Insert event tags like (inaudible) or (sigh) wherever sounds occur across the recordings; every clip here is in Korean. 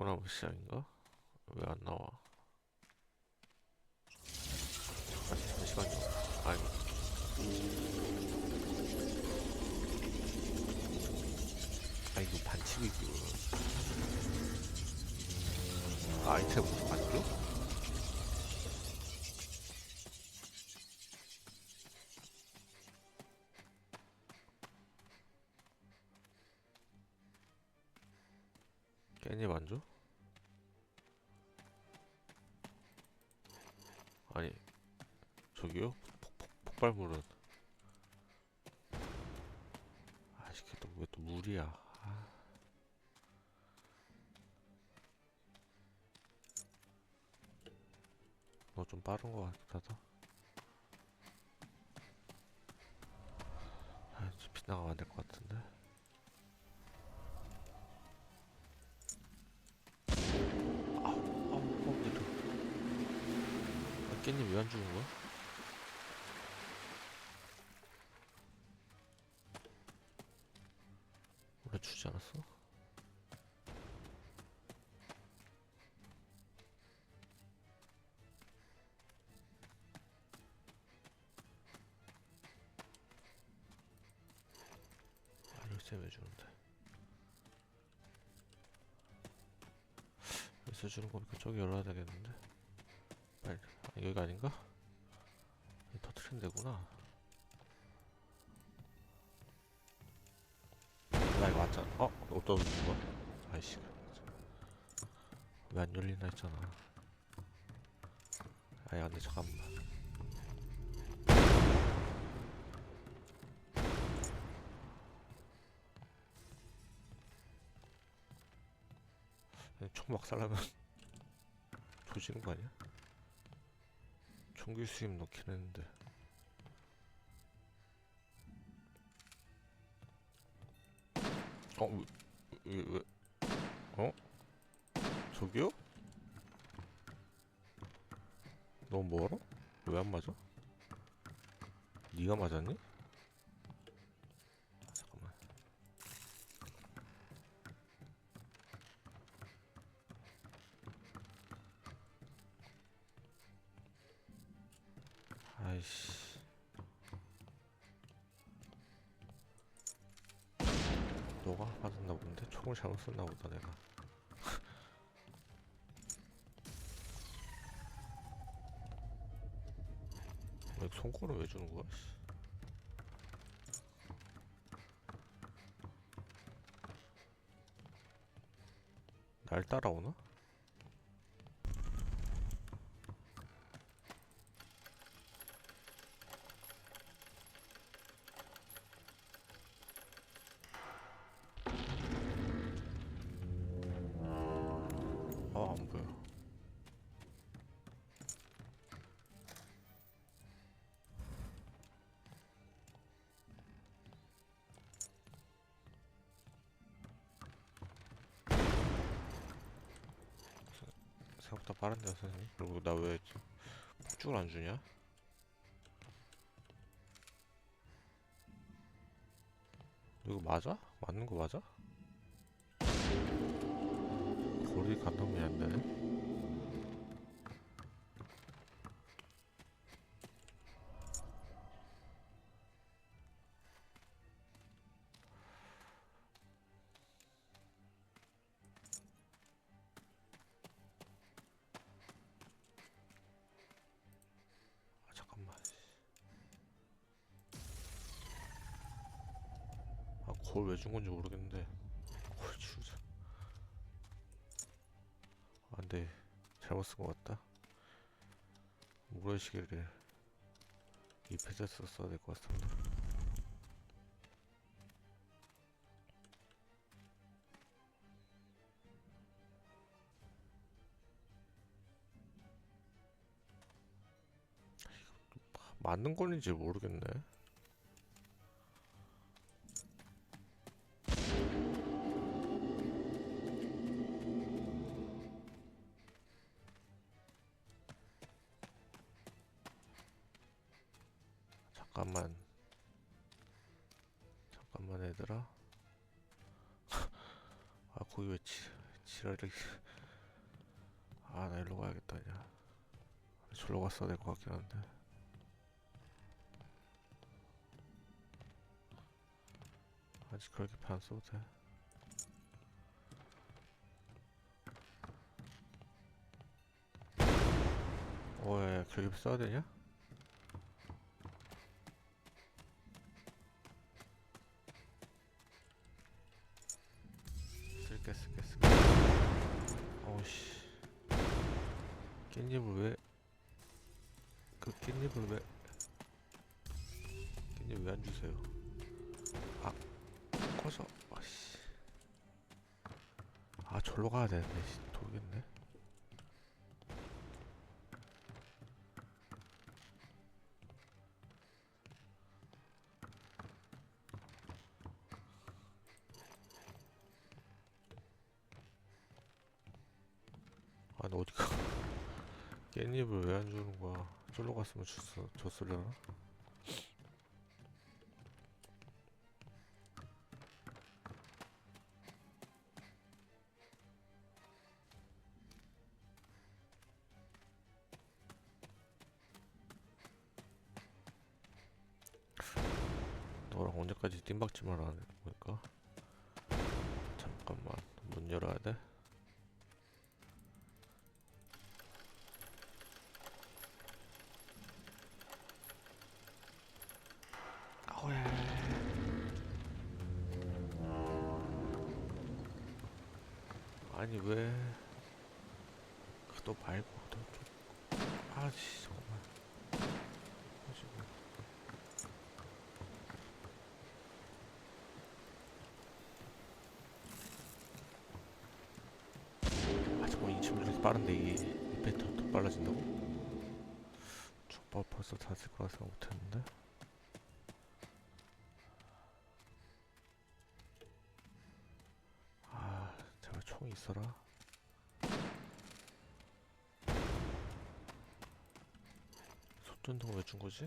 소나무 시장인가? 왜 안 나와? 아니, 잠시만요. 아니. 아, 이거 반칙이고. 아이템 폭발물은 아씨 또왜 또 물이야 아. 너좀 빠른 거 같긴 하다 아, 좀 빗나가면 안 될 것 같은데 아, 깻잎 왜 안 주는 거야? 열쇠 주는 거니까 저기 열어야 되겠는데? 빨리 아, 여기가 아닌가? 터트린 데구나 나 이거 왔잖아 어? 놓은 거야? 아이씨 왜 안 열리나 했잖아 아니 안돼 잠깐만 막 살라면 (laughs) 조지는 거 아니야? 총기 수입 넣긴 했는데 어? 왜, 왜, 왜? 어? 저기요? 너무 멀어? 왜안 맞아? 네가 맞았니? 너가 맞았나 본데? 총을 잘못 썼나 보다 내가 (laughs) 왜 손가락 왜 주는 거야? 씨. 날 따라오나? 다 빠른데 선생님? 그리고 나 왜 폭죽을 안 주냐? 이거 맞아? 맞는 거 맞아? 거리 감당이 안 되네. 왜 준 건지 모르겠는데. 헐 주자. 안돼 잘못 쓴 것 같다 모래시계를 이 패드에서 써야 될 것 같습니다 맞는 건지 모르겠네 같긴 한데. 아직 그렇게 편 써도 돼. 오, 야, 야, 그렇게 써야 되냐? 쓸게, 쓸게, 쓸게. 어우씨. 깻잎을 왜, 그 깻잎을 왜, 깻잎 왜 안 주세요? 아, 꺼져. 아씨. 아, 절로 가야 되는데, 씨, 모르겠네. 절로 갔으면 줬어, 줬으려나? 너랑 언제까지 뜀박질만 하는 거니까? 잠깐만, 문 열어야 돼? 아니 왜? 또 말고 또 좀. 아씨 정말. 가지고. 아 정말 이 친구 이렇게 빠른데 이게 이 배터 더 빨라진다고? 족밥 벌써 다 쓸 거라 생각 못했는데. 있어라. 손전등 왜준 거지?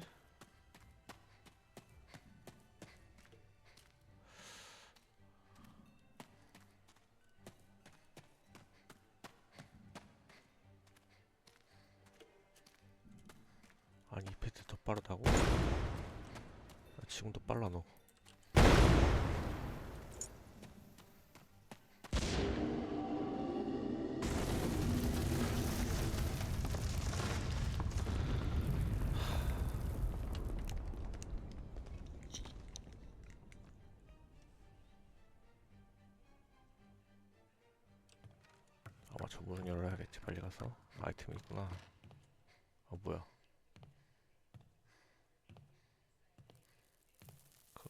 아이템이 있구나 아 뭐야 그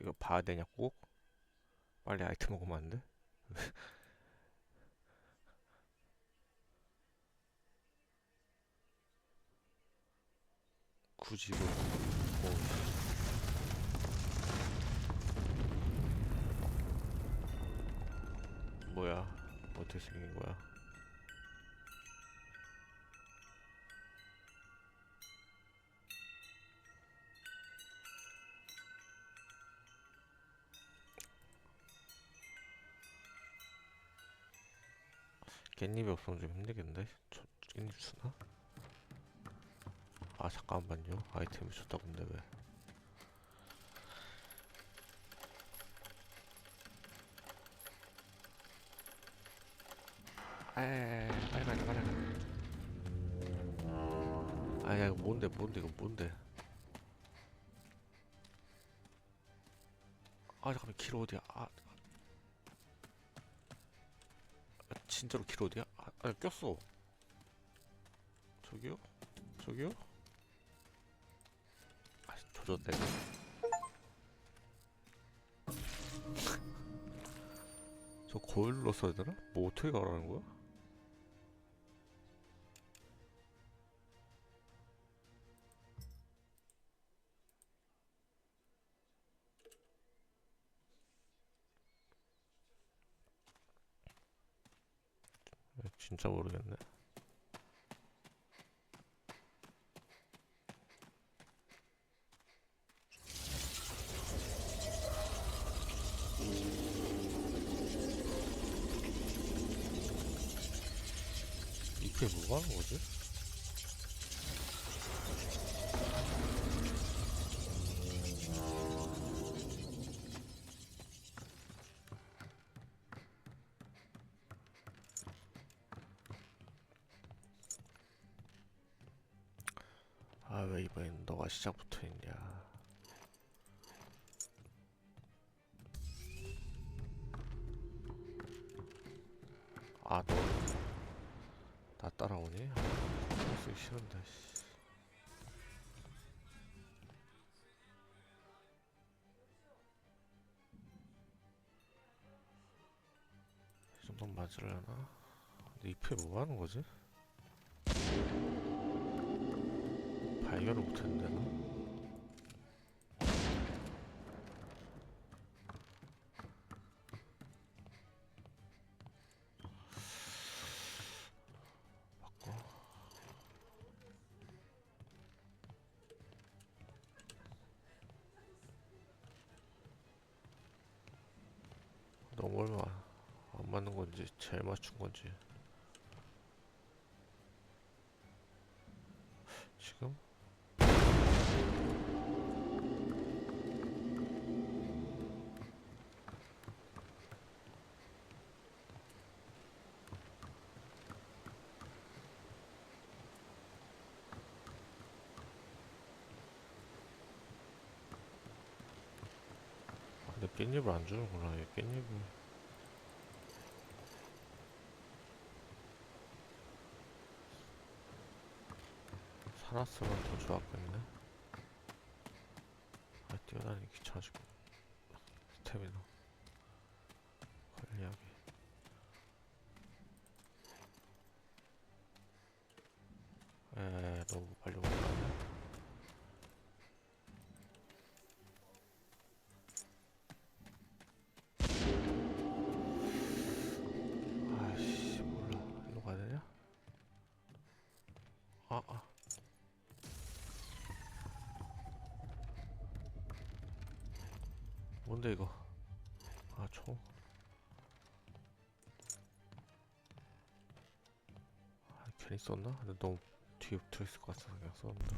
이거 봐야 되냐 꼭? 빨리 아이템 먹으면 안 돼? (laughs) 굳이 뭐 뭐야? 어떻게 생긴 거야? 깻잎이 없으면 좀 힘들겠는데? 저, 깻잎 주나? 아 잠깐만요. 아이템을 줬다 근데 왜 에이 빨리 빨리 빨리 아야 이거 뭔데 뭔데 이거 뭔데? 아 잠깐만 길 어디야? 아, 아 진짜로 길 어디야? 아, 아 꼈어. 저기요? 저기요? 아 조졌네. (laughs) 저 거울로 써야 되나? 뭐 어떻게 가라는 거야? 진짜 모르겠네 이게 뭐가 하는 거지? 시작부터 했냐 아 너 나 따라오니? 아, 쓰기 싫은데 씨. 이 정도면 맞으려나? 근데 잎에 뭐 하는 거지? 발견을 못했는데 나? 바꿔 너무 얼마 안 맞는 건지 잘 맞춘 건지 지금 아, 주는구나 얘 깻잎을 살았으면 더 좋았겠네. 아 뛰어다니기 귀찮아지고. 스태미나 뭔데 이거? 아 총. 아, 괜히 썼나? 근데 너무 뒤에 붙어 있을 것 같아서 그냥 썼는데.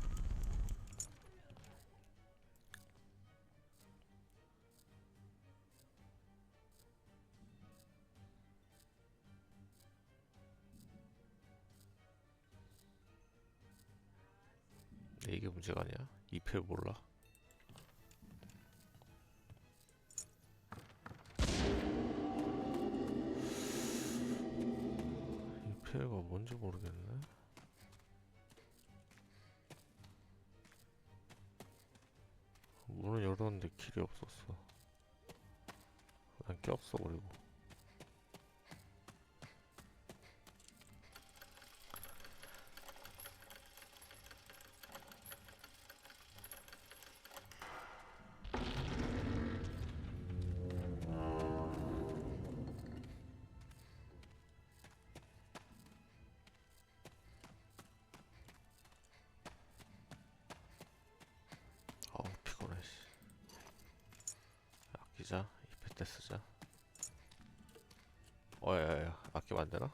이게 문제가 아니야. 잎을 몰라. 뭔지 모르겠네. 문을 열었는데 길이 없었어. 난 꼈어 그리고. 아끼면 안 되나?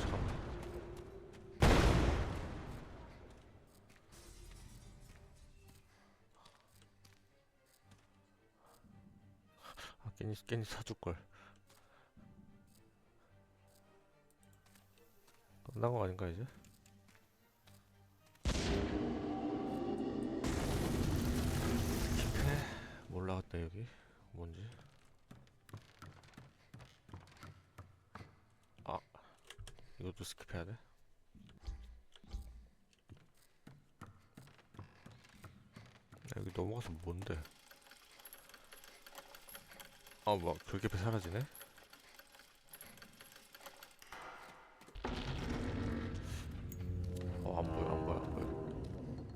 잠깐만 아 괜히 괜히 사줄걸 끝난 거 아닌가 이제? 스킵해 몰라갔다 여기 뭔지 아 이것도 스킵해야 돼? 야, 여기 넘어가서 뭔데? 아, 뭐, 결계표 사라지네? 어, 안 보여, 안 보여, 안 보여.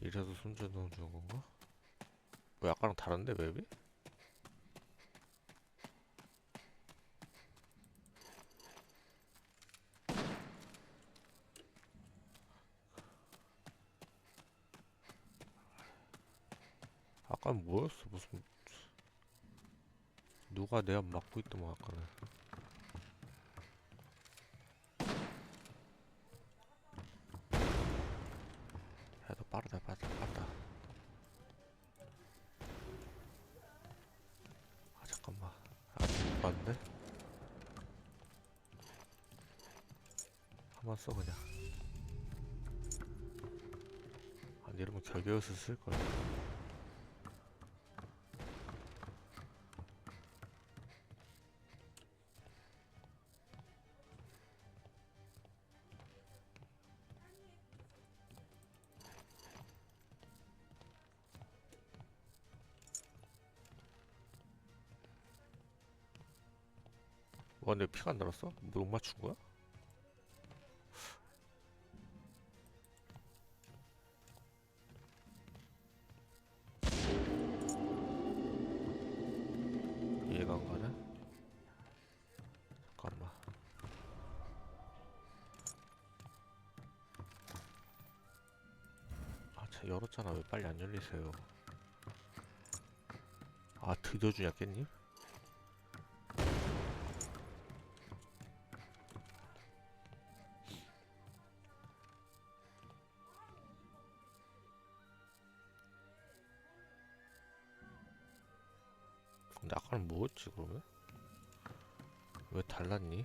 이래도 손전 넣어주는 건가? 뭐, 아까랑 다른데, 맵이? 아까 뭐였어 무슨 누가 내 앞 막고 있더만 아까는 이러면 결계여서 쓸걸 와, 내 피가 안 날았어? 못 맞춘 거야? 안 열리세요? 아, 드디어 주냐, 깻님? 근데 아까는 뭐였지 그러면? 왜 달랐니?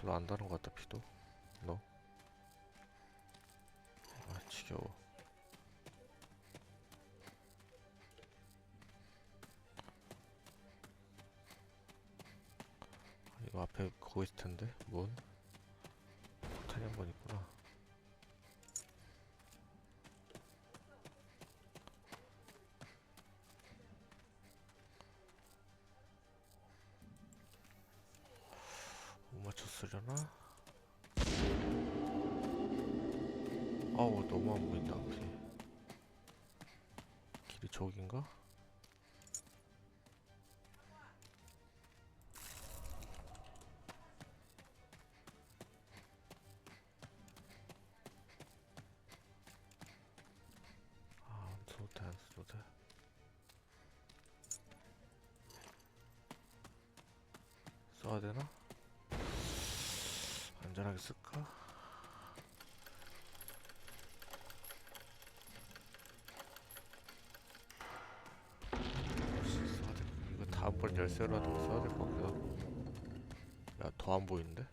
별로 안 다른 것 같다 피도 너? 아 지겨워 아, 이거 앞에 그거 있을 텐데 뭔? 폭탄이 한번 있구나 맞췄으려나? 아우 너무 안 보인다 앞이 길이 저긴가? 아, 안 써도 돼, 안 써도 돼. 써야 되나? 거- 이거 다음번 열쇠라도 써야 될 것 같기도 하고. 야더 안 보이는데?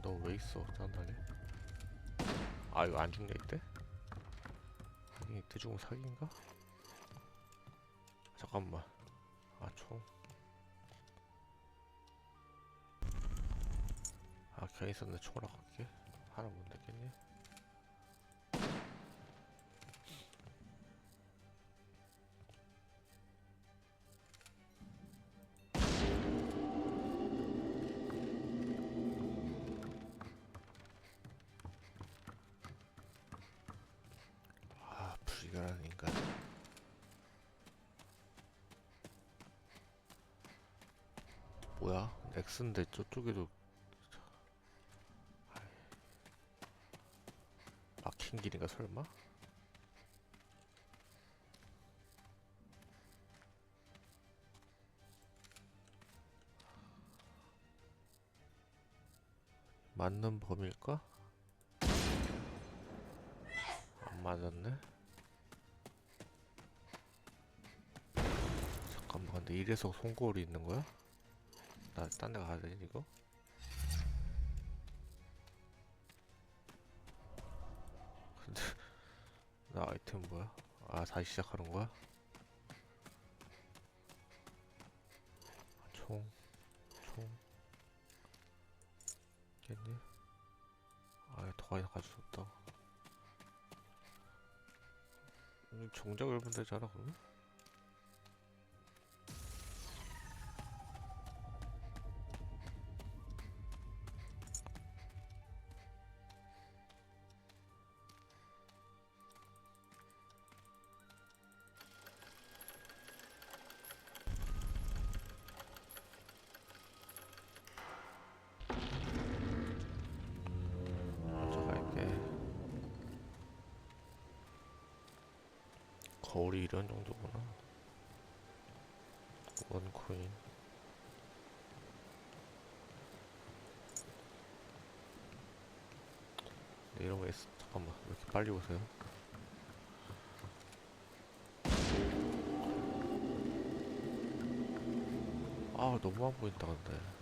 너 왜 있어 짠하게 아 이거 안 죽냐 이때? 하긴 이때 죽으면 사기인가? 잠깐만 아총 아 괜히 있었네 총을 아깝게 하나 못 됐겠니? 넥슨데 저쪽에도. 막힌 길인가 설마? 맞는 범일까? 안 맞았네. 잠깐만, 근데 이래서 송골이 있는 거야? 나 딴 데 가야 되니 이거? 근데 (laughs) 나 아이템 뭐야? 아 다시 시작하는 거야? 총, 총, 깼니? 아, 더 많이 가져왔다. 정작 열면 되잖아, 그러면? 거울이 이런 정도구나. 원코인. 네, 이런 거 있어. 잠깐만. 왜 이렇게 빨리 오세요? 아, 너무 안 보인다, 근데.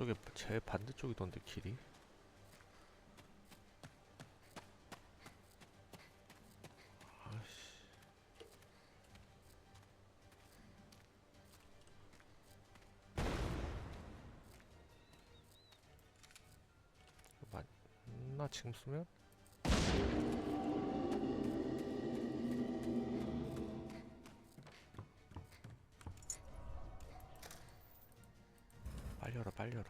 저쪽에 제일 반대쪽이던데 길이 지금 쓰면? 열어 빨리 열어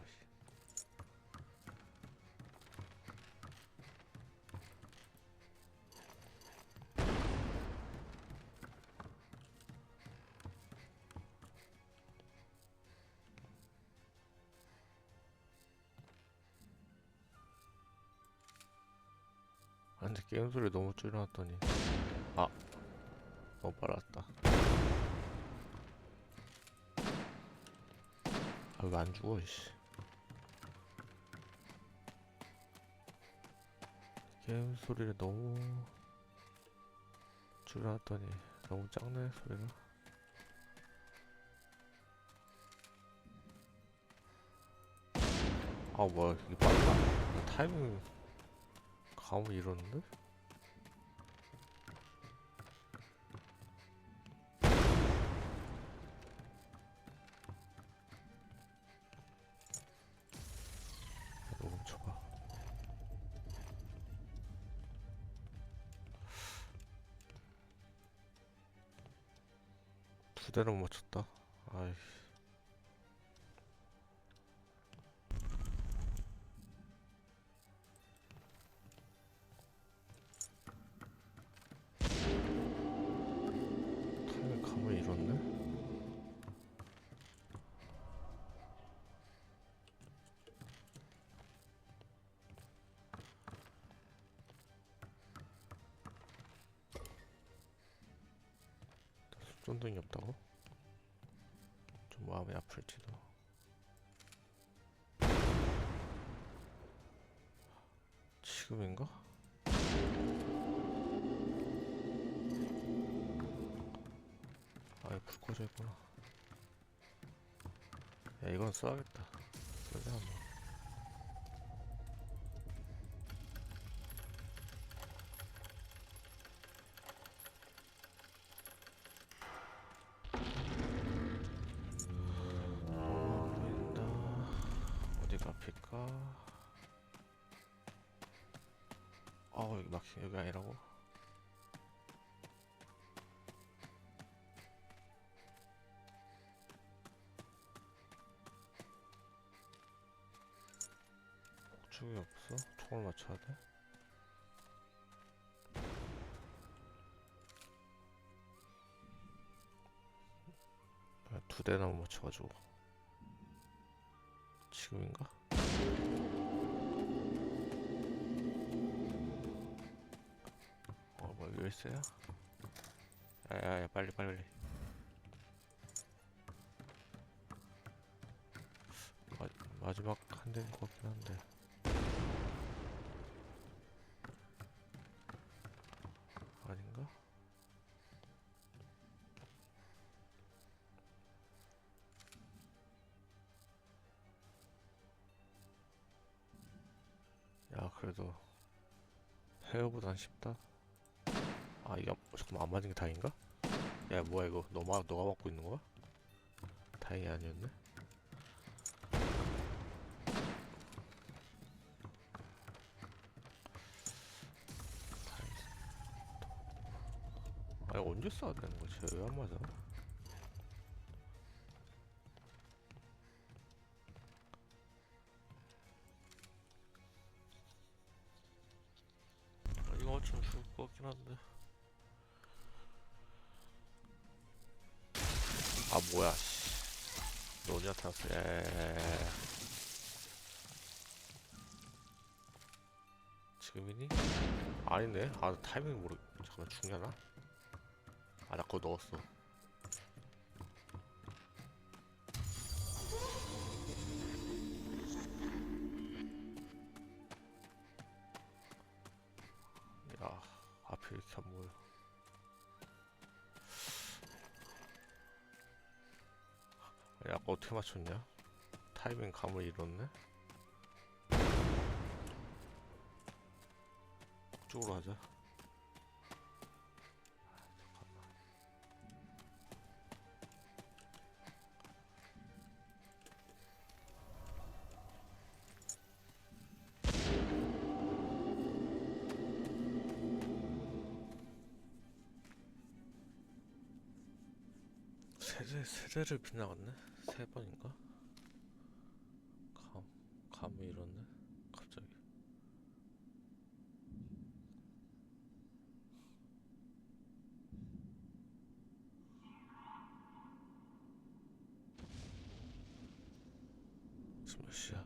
근데 게임 소리 너무 줄여놨더니. 아 너무 빨랐다 아 왜 안 죽어 씨. 게임 소리를 너무 줄여놨더니 너무 작네 소리가. 아 뭐야 이게 빨라 나 타이밍 감을 잃었는데? 손등이 없다고? 좀 마음이 아플지도 지금인가? 아이 불 꺼져 있구나 야 이건 써야겠다 폭죽이 없어? 총을 맞춰야 돼? 아, 두 대나 못 맞춰가지고 지금인가? 어, 뭐 열쇠야? 야야야 빨리 빨리 빨리 마, 마지막 한 대인 것 같긴 한데 그래도 헤어보단 쉽다 아 이거 잠깐만 안 맞은 게 다행인가? 야 뭐야 이거 너막 너가 맞고 있는 거야? 다행이 아니었네 아니 언제 쏴야 되는 거지? 왜 안 맞아? 아, 야야야야야 지금이니? 아니네. 아 타이밍 모르. 잠깐만 중요하나? 아 나 그거 넣었어. 야 앞에 이렇게 안 보여. 야 어떻게 맞췄냐? 타이밍 감을 잃었네. 쪽으로 하자. 세대를 빗나갔네. 세 번인가? 감 감을 잃었네. 갑자기. 지금 몇 시야?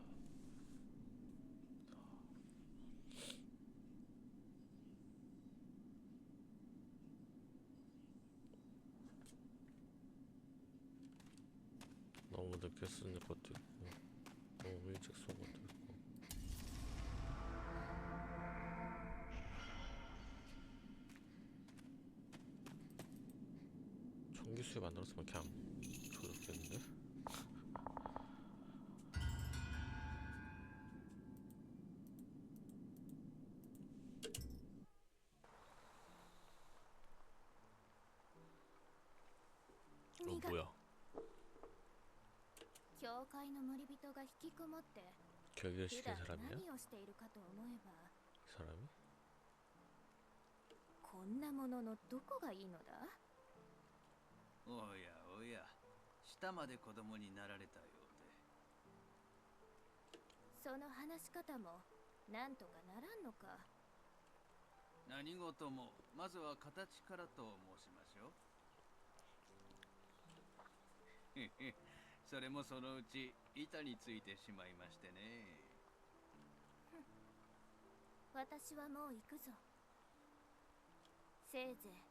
너무 늦게 쓰는 것도 있고 너무 일찍 쏜 것도 있고 총기수에 만들었으면 그냥 引きこもって 결계를 普 시킨 段 사람이야? 何をしているかと思えば 이 사람이? こんなもののどこがいいのだおやおや下まで子供になられたようでその話し方もなんとかならんのか何事もまずは形からと申しましょ(laughs) うへへ それもそのうち板についてしまいましてね私はもう行くぞせいぜい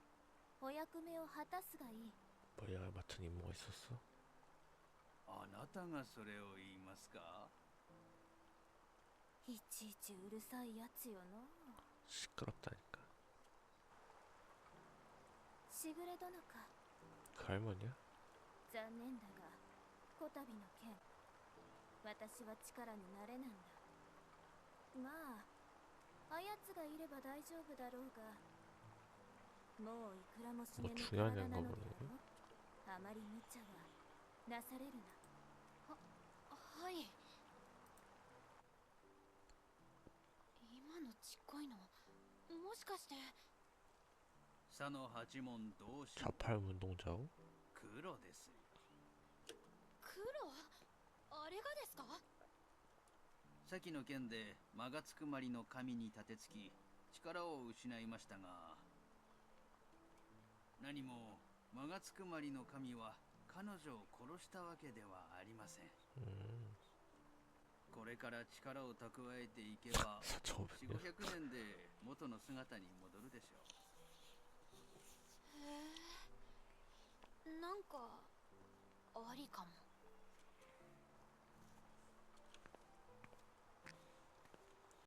お役目を果たすがいい 뭐야 맡은 임무가 있었어? あなたがそれを言いますかいちいちうるさいやつよな 시끄럽다니까 しぐれ殿か 그 할머니야? 残念だが こたびの剣私は力になれなんだ。まああやつがいれば大丈夫だろうがもういくらも死ねぬ体なのであまり無茶はなされるな。ははい。今のちっこいのもしかして。下の八門同士黒です黒あれがですか？先の件で間がつくまりの神に立てつき力を失いましたが何も間がつくまりの神は彼女を殺したわけではありません。음これから力を蓄えていけば4,500년4500年で元の姿に戻るでしょへえ。なんかありかも